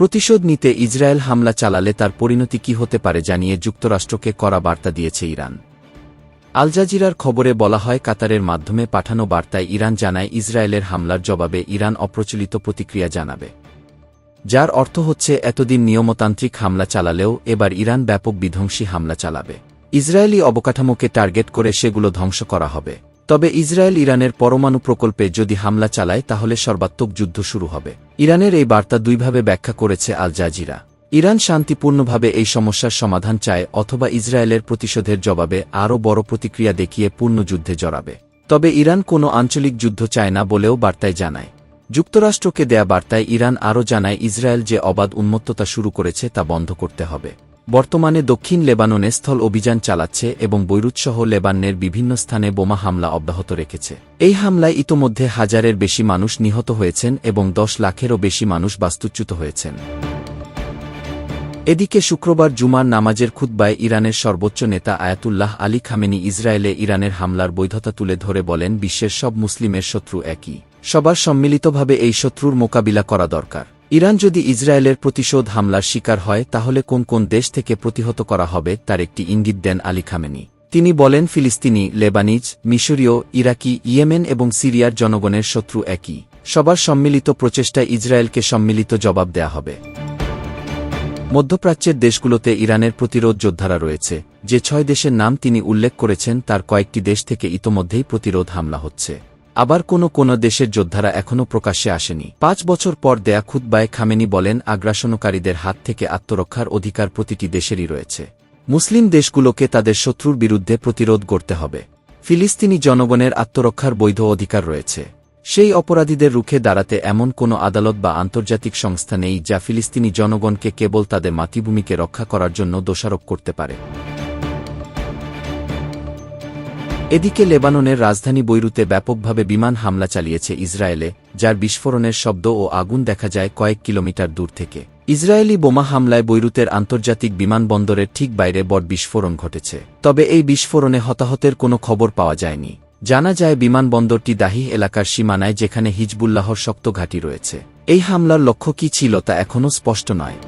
প্রতিশোধ নিতে ইসরায়েল হামলা চালালে তার পরিণতি কি হতে পারে জানিয়ে যুক্তরাষ্ট্রকে করা বার্তা দিয়েছে ইরান। আলজাজিরার খবরে বলা হয়, কাতারের মাধ্যমে পাঠানো বার্তায় ইরান জানায় ইসরায়েলের হামলার জবাবে ইরান অপ্রচলিত প্রতিক্রিয়া জানাবে। যার অর্থ হচ্ছে, এতদিন নিয়মতান্ত্রিক হামলা চালালেও এবার ইরান ব্যাপক বিধ্বংসী হামলা চালাবে। ইসরায়েলি অবকাঠামোকে টার্গেট করে সেগুলো ধ্বংস করা হবে। তবে ইসরায়েল ইরানের পরমাণু প্রকল্পে যদি হামলা চালায়, তাহলে সর্বাত্মক যুদ্ধ শুরু হবে। ইরানের এই বার্তা দুইভাবে ব্যাখ্যা করেছে আল জাজিরা। ইরান শান্তিপূর্ণভাবে এই সমস্যার সমাধান চায় অথবা ইসরায়েলের প্রতিশোধের জবাবে আরও বড় প্রতিক্রিয়া দেখিয়ে পূর্ণ যুদ্ধে জড়াবে। তবে ইরান কোনো আঞ্চলিক যুদ্ধ চায় না বলেও বার্তায় জানায়। যুক্তরাষ্ট্রকে দেয়া বার্তায় ইরান আরও জানায়, ইসরায়েল যে অবাধ উন্মত্ততা শুরু করেছে তা বন্ধ করতে হবে। বর্তমানে দক্ষিণ লেবাননে স্থল অভিযান চালাচ্ছে এবং বৈরুৎসহ লেবাননের বিভিন্ন স্থানে বোমা হামলা অব্যাহত রেখেছে। এই হামলায় ইতোমধ্যে হাজারের বেশি মানুষ নিহত হয়েছেন এবং দশ লাখেরও বেশি মানুষ বাস্তুচ্যুত হয়েছেন। এদিকে শুক্রবার জুমার নামাজের খুতবায় ইরানের সর্বোচ্চ নেতা আয়াতুল্লাহ আলী খামেনি ইসরায়েলে ইরানের হামলার বৈধতা তুলে ধরে বলেন, বিশ্বের সব মুসলিমের শত্রু একই। সবার সম্মিলিতভাবে এই শত্রুর মোকাবিলা করা দরকার। ইরান যদি ইসরায়েলের প্রতিশোধ হামলার শিকার হয়, তাহলে কোন কোন দেশ থেকে প্রতিহত করা হবে, তার একটি ইঙ্গিত দেন আলী খামেনি। তিনি বলেন, ফিলিস্তিনি, লেবানিজ, মিশরীয়, ইরাকি, ইয়েমেন এবং সিরিয়ার জনগণের শত্রু একই। সবার সম্মিলিত প্রচেষ্টায় ইসরায়েলকে সম্মিলিত জবাব দেয়া হবে। মধ্যপ্রাচ্যের দেশগুলোতে ইরানের প্রতিরোধ যোদ্ধারা রয়েছে। যে ছয় দেশের নাম তিনি উল্লেখ করেছেন, তার কয়েকটি দেশ থেকে ইতোমধ্যেই প্রতিরোধ হামলা হচ্ছে। আবার কোনো কোনো দেশের যোদ্ধারা এখনও প্রকাশ্যে আসেনি। পাঁচ বছর পর দেয়া খুদ্বায় খামেনি বলেন আগ্রাসনকারীদের হাত থেকে আত্মরক্ষার অধিকার প্রতিটি দেশেরই রয়েছে। মুসলিম দেশগুলোকে তাদের শত্রুর বিরুদ্ধে প্রতিরোধ করতে হবে। ফিলিস্তিনি জনগণের আত্মরক্ষার বৈধ অধিকার রয়েছে। সেই অপরাধীদের রুখে দাঁড়াতে এমন কোনো আদালত বা আন্তর্জাতিক সংস্থা নেই যা ফিলিস্তিনি জনগণকে কেবল তাদের মাতৃভূমিকে রক্ষা করার জন্য দোষারোপ করতে পারে। এদিকে লেবাননের রাজধানী বৈরুতে ব্যাপকভাবে বিমান হামলা চালিয়েছে ইসরায়েলে, যার বিস্ফোরণের শব্দ ও আগুন দেখা যায় কয়েক কিলোমিটার দূর থেকে। ইসরায়েলি বোমা হামলায় বৈরুতের আন্তর্জাতিক বিমানবন্দরের ঠিক বাইরে বড় বিস্ফোরণ ঘটেছে। তবে এই বিস্ফোরণে হতাহতের কোনো খবর পাওয়া যায়নি। জানা যায় বিমানবন্দরটি দাহিহ এলাকার সীমানায় যেখানে হিজবুল্লাহর শক্ত ঘাঁটি রয়েছে। এই হামলার লক্ষ্য কী ছিল তা এখনও স্পষ্ট নয়।